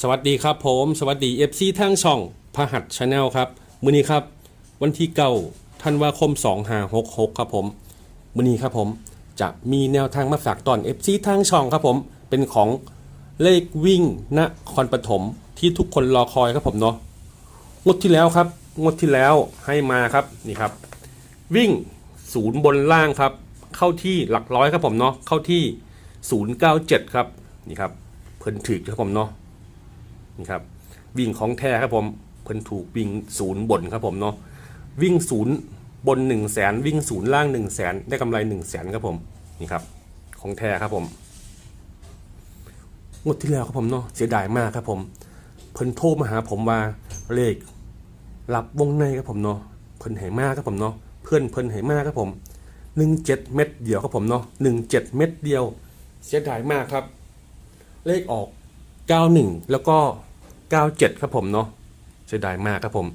สวัสดีครับผม สวัสดี FC ทางช่องพหัสชาแนลครับ มื้อนี้ครับ วันที่เก้าธันวาคม2566 ครับผม มื้อนี้ครับผมจะมีแนวทางมาฝากตอน FC ทางช่องครับผม เป็นของเลขวิ่งนครปฐมที่ทุกคนรอคอยครับผมเนาะงวดที่แล้วครับงวดที่แล้วให้มาครับนี่ครับ วิ่งศูนย์บนล่างครับ เข้าที่หลักร้อยครับผมเนาะเข้าที่ 097 ครับนี่ครับเพิ่นถึกครับผมเนาะ นี่ครับวิ่งของแท้ครับผมเพิ่นถูกวิ่งศูนย์บนครับผมเนาะวิ่งศูนย์บน1นึ่งแสนวิ่งศูนย์ล่าง1นึ่งแสนได้กำไร1นึ่งแสนครับผมนี่ครับของแท้ครับผมงวดที่แล้วครับผมเนาะเสียดายมากครับผมเพิ่นโทรมาหาผมว่าเลขรับวงในครับผมเนาะเพิ่นให้มากครับผมเนาะเพื่อนเพิ่นให้มากครับผมหนึ่งเจ็ดเม็ดเดียวครับผมเนาะหนึ่งเจ็ดเม็ดเดียว เสียดายมากครับ เลขออก91แล้วก็ 97 ครับผมเนาะเสียดายมากครับผม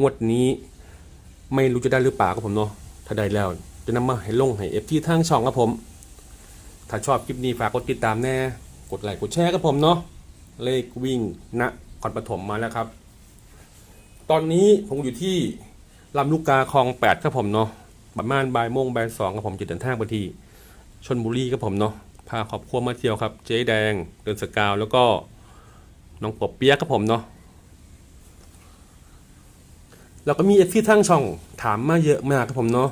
งวดนี้ไม่รู้จะได้หรือเปล่าครับผมเนาะถ้าได้แล้วจะนำมาให้ลงให้เอฟที่ทางช่องครับผม ถ้าชอบคลิปนี้ฝากกดติดตามแน่ กดไลค์กดแชร์ครับผมเนาะเลขวิ่งณคอนปฐมมาแล้วครับ ตอนนี้ผมอยู่ที่ลำลูกกาคลอง8ครับผมเนาะประมาณบ่ายโมงบ่ายสองครับผมจะเดินทางไปที่ชนบุรีครับผมเนาะพาครอบครัวมาเที่ยวครับ เจ๊แดง เดินสกาวแล้วก็ น้องปบเปียกครับผมเนาะแล้วก็มีเอฟที่ทั้งช่องถามมาเยอะมากครับผมเนาะ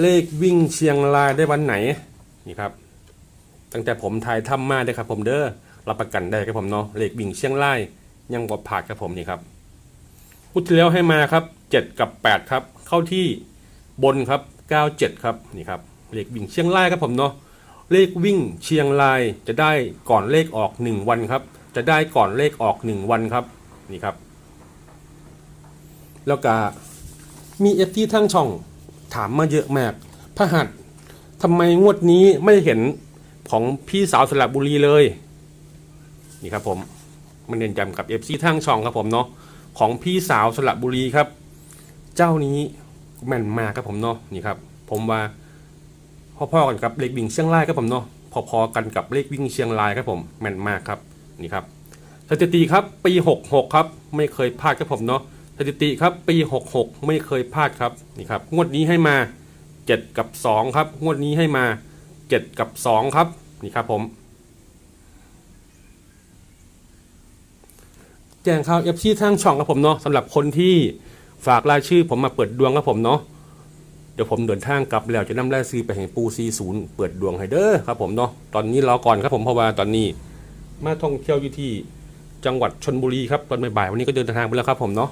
เลขวิ่งเชียงรายได้วันไหนนี่ครับ ตั้งแต่ผมถ่ายทำมาได้ครับผมเด้อรับประกันได้ครับผมเนาะเลขวิ่งเชียงรายยังบ่ผ่านครับผมนี่ครับพุทที่แล้วให้มาครับ7กับ8ครับ เข้าที่บนครับ97ครับนี่ครับเลขวิ่งเชียงรายครับผมเนาะเลขวิ่งเชียงรายจะได้ก่อนเลขออก1วันครับ จะได้ก่อนเลขออก1วันครับนี่ครับ แล้วก็มีเอฟที่ทั้งช่องถามมาเยอะมากพระหัสทำไมงวดนี้ไม่เห็นของพี่สาวสระบุรีเลย นี่ครับผมมันเน้นย้ำกับเอฟซีทั้งช่องครับผมเนาะของพี่สาวสระบุรีครับ เจ้านี้แม่นมากครับผมเนาะนี่ครับ ผมว่าพอๆกันกับเลขวิ่งเชียงรายครับผมเนาะพอๆกันกับเลขวิ่งเชียงรายครับผมแม่นมากครับ นี่ครับสถิติครับปี 66 ครับ ไม่เคยพลาดครับผมเนาะสถิติครับปี 66 ไม่เคยพลาดครับนี่ครับงวดนี้ให้มา 7 กับ 2 ครับ งวดนี้ให้มา 7 กับ 2 ครับนี่ครับผมแจ้งข่าวเอฟซีทางช่องครับผมเนาะสำหรับคนที่ฝากรายชื่อผมมาเปิดดวงครับผมเนาะเดี๋ยวผมเดินทางกลับแล้วจะนำรายซื้อไปให้ปูซีศูนย์เปิดดวงให้เด้อครับผมเนาะตอนนี้รอก่อนครับผมเพราะว่าตอนนี้ มาท่องเที่ยวอยู่ที่จังหวัดชนบุรีครับตอนบ่ายวันนี้ก็เดินทางไปแล้วครับผมเนาะ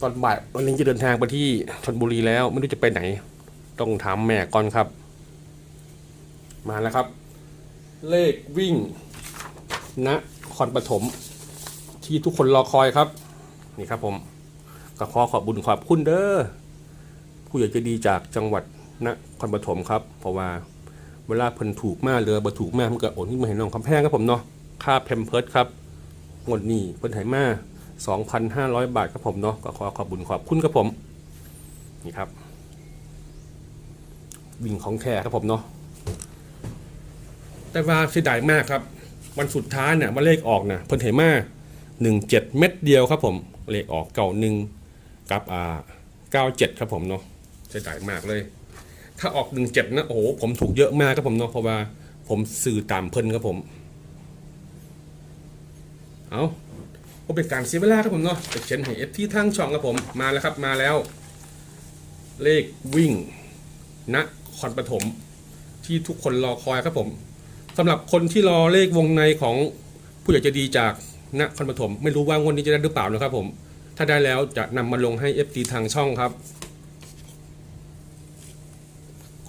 ตอนบ่ายวันนี้จะเดินทางไปที่ชนบุรีแล้วไม่รู้จะไปไหน ต้องถามแม่ก่อนครับ มาแล้วครับ เลขวิ่งณคอนปฐมที่ทุกคนรอคอยครับ นี่ครับผมก็ขอขอบบุญขอบคุณเด้อผู้ใหญ่ใจะดีจากจังหวัดนครปฐมครับ เพราะว่า เวลาเพิ่นถูกมากเรือบ่ถูกมากมันก็โอนที่มาให้น้องคำแพงครับผมเนาะค่าเพมเพิร์ดครับงวดนี้เพิ่นให้มา2,500 บาทครับผมเนาะก็ขอขอบบุญขอบคุณครับผมนี่ครับวิ่งของแท้ครับผมเนาะแต่ว่าเสียดายมากครับ วันสุดท้ายเนี่ยวันเลขออกนะเพิ่นให้มา17 เม็ดเดียวครับผมเลขออกเก่าหนึ่งกับอ่า97 ครับผมเนาะเสียดายมากเลย ถ้าออก17นะโอ้โหผมถูกเยอะมากครับผมเนาะเพราะว่า ผมสื่อตามเพิ่นครับผม เอาก็เป็นการเสียเวลาครับผมเนาะเขียนให้เอฟที่ทางช่องครับผมมาแล้วครับมาแล้ว เลขวิ่งณคอนปฐมที่ทุกคนรอคอยครับผมสำหรับคนที่รอเลขวงในของผู้ใหญ่จะดีจากณคอนปฐมไม่รู้ว่างวดนี้จะได้หรือเปล่านะครับผม ถ้าได้แล้วจะนำมาลงให้ FT ทางช่องครับ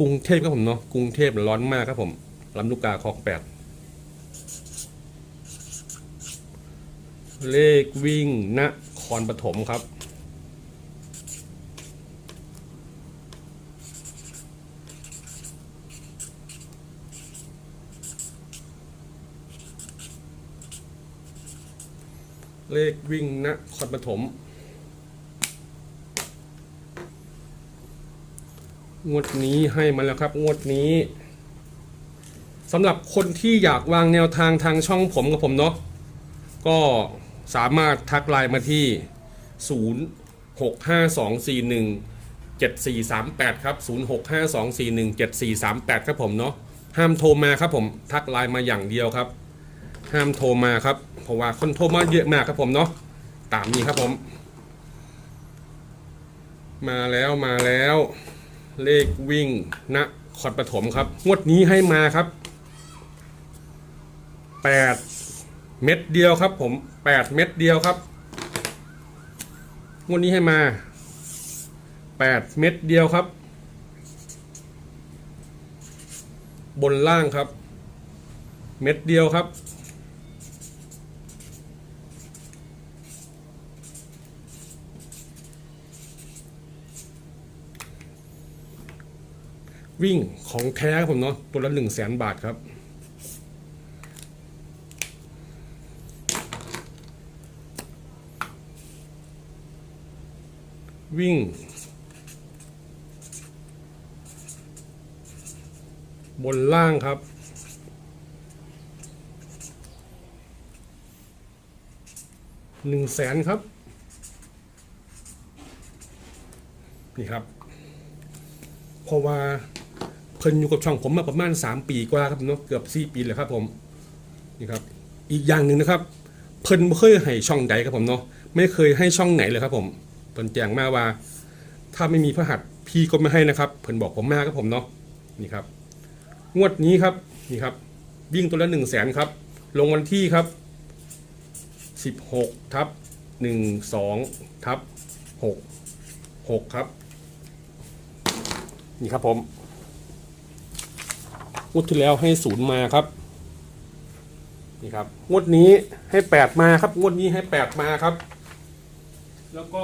รุงเทพครับผมเนาะกรุงเทพร้อนมากครับผมลำลูกกาคลองแปดเลขวิ่งณคอนปฐมครับ เลขวิ่งณคอนปฐม งวดนี้ให้มาแล้วครับงวดนี้สำหรับคนที่อยากวางแนวทางทางช่องผมกับผมเนาะก็สามารถทักไลน์มาที่ 0652417438 ครับ 0652417438 ครับผมเนาะห้ามโทรมาครับผมทักไลน์มาอย่างเดียวครับ ห้ามโทรมาครับ เพราะว่าคนโทรมาเยอะมากครับผมเนาะตามนี้ครับผม มาแล้วมาแล้ว เลขวิ่งณคอนปฐมครับ งวดนี้ให้มาครับ 8 เม็ดเดียวครับผม 8 เม็ดเดียวครับ งวดนี้ให้มา 8 เม็ดเดียวครับ บนล่างครับ เม็ดเดียวครับ วิ่งของแท้ครับผมเนาะตัวละหนึ่งแสนบาทครับ วิ่ง บนล่างครับหนึ่งแสนครับ นี่ครับ เพราะว่า เพิ่นอยู่กับช่องผมมาประมาณ 3 ปีกว่าครับเนาะเกือบ 4 ปีเลยครับผมนี่ครับอีกอย่างหนึ่งนะครับเพิ่นไม่เคยให้ช่องใดครับผมเนาะไม่เคยให้ช่องไหนเลยครับผมเพิ่นแจ้งมาว่า ถ้าไม่มีพระหัตถ์พี่ก็ไม่ให้นะครับเพิ่นบอกผมมาครับผมเนาะนี่ครับ งวดนี้ครับนี่ครับ วิ่งตัวละหนึ่งแสนครับ ลงวันที่ครับ 16ทับ12ทับ6 6 ครับ นี่ครับผม งวดที่แล้วให้ศูนย์มาครับนี่ครับงวดนี้ให้แปดมาครับงวดนี้ให้แปดมาครับ แล้วก็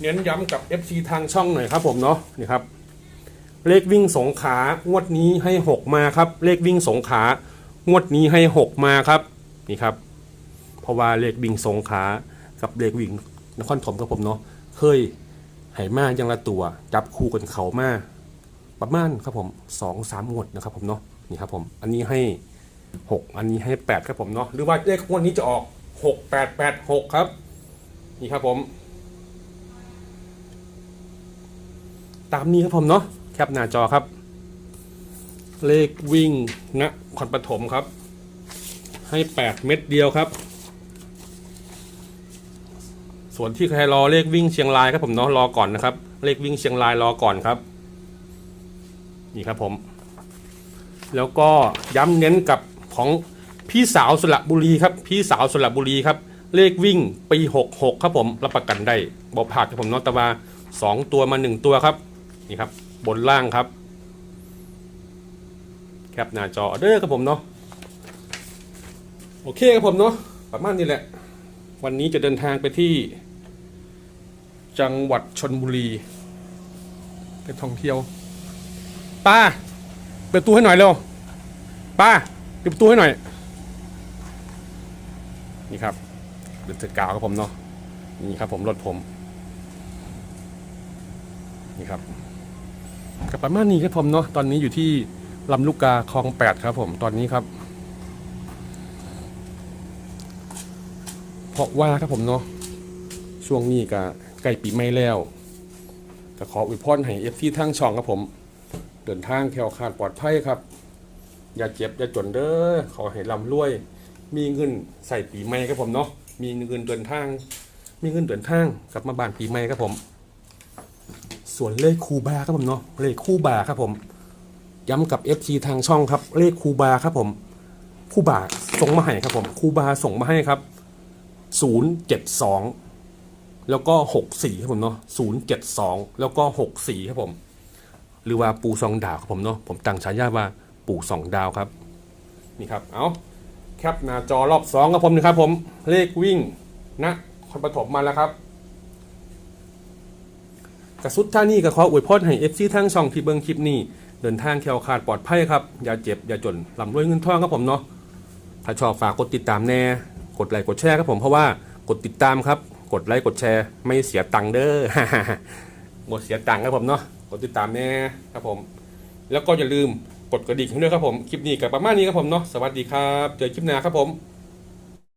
เน้นย้ำกับ FC ทางช่องหน่อยครับผมเนาะนี่ครับ เลขวิ่งสงขางวดนี้ให้หกมาครับ เลขวิ่งสงขางวดนี้ให้หกมาครับนี่ครับ เพราะว่าเลขวิ่งสงขากับเลขวิ่งนครถมครับผมเนาะเคยไหมายังละตัว จับคู่กันเขามา ประมาณครับผมสองสามงวดนะครับผมเนาะนี่ครับผมอันนี้ให้หกอันนี้ให้แปดครับผมเนาะหรือว่าเลขงวดนี้จะออกหกแปดแปดหกครับ นี่ครับผม ตามนี้ครับผมเนาะแคปหน้าจอครับ เลขวิ่งณคอนปฐมครับ ให้แปดเม็ดเดียวครับ ส่วนที่ใครรอเลขวิ่งเชียงรายครับผมเนาะรอก่อนนะครับ เลขวิ่งเชียงรายรอก่อนครับ นี่ครับผม แล้วก็ย้ำเน้นกับของพี่สาวสระบุรีครับ พี่สาวสระบุรีครับ เลขวิ่งปีหกหกครับผม รับประกันได้บอกผ่านครับผมเนาะแต่ว่าสองตัวมาหนึ่งตัวครับ นี่ครับ บนล่างครับ แคปหน้าจอเด้อครับผมเนาะ โอเคครับผมเนาะ ประมาณนี้แหละ วันนี้จะเดินทางไปที่ จังหวัดชนบุรีไปท่องเที่ยว ป้าเปิดประตูให้หน่อยเร็วป้าเปิดประตูให้หน่อย นี่ครับเดือดกาวครับผมเนาะนี่ครับผมรถผม นี่ครับกับประมาณนี้ครับผมเนาะตอนนี้อยู่ที่ลำลูกกาคลองแปดครับผมตอนนี้ครับ เพราะว่าครับผมเนาะช่วงนี้ก็ใกล้ปีใหม่แล้วก็ขออวยพรให้เอฟซีทั้งช่องครับผม เดินทางแคล้วคาดปลอดภัยครับ อย่าเจ็บอย่าจนเด้อขอให้ร่ำรวย มีเงินใส่ปีใหม่ครับผมเนาะมีเงินเดินทาง มีเงินเดินทางกลับมาบ้านปีใหม่ครับผม ส่วนเลขคูบาครับผมเนาะเลขคูบาครับผม ย้ำกับ FC ทางช่องครับเลขคูบาครับผมคูบาส่งมาให้ครับผมคูบาส่งมาให้ครับศูนย์เจ็ดสองแล้วก็หกสี่ครับผมเนาะศูนย์เจ็ดสองแล้วก็หกสี่ครับผม หรือว่าปูสองดาวครับผมเนาะผมตั้งฉายาว่าปูสองดาวครับนี่ครับเอาแคปหน้าจอรอบสองครับผมนะครับผมเลขวิ่งนะคนปฐมมาแล้วครับกระสุดท่านี่ก็ขออวยพรให้เอฟซีทั้งช่องที่เบิ้งคลิปนี้ เดินทางแคล้วคาดปลอดภัยครับ อย่าเจ็บ อย่าจนลำรวยเงินทองครับผมเนาะถ้าชอบฝากกดติดตามแน่ กดไลค์กดแชร์ครับผมเพราะว่ากดติดตามครับ กดไลค์กดแชร์ไม่เสียตังค์เด้อหมดเสียตังค์ครับผมเนาะ กดติดตามแน่ครับผม แล้วก็อย่าลืมกดกระดิ่งด้วยครับผม คลิปนี้กับประมาณนี้ครับผมเนาะ สวัสดีครับ เจอคลิปหน้าครับผม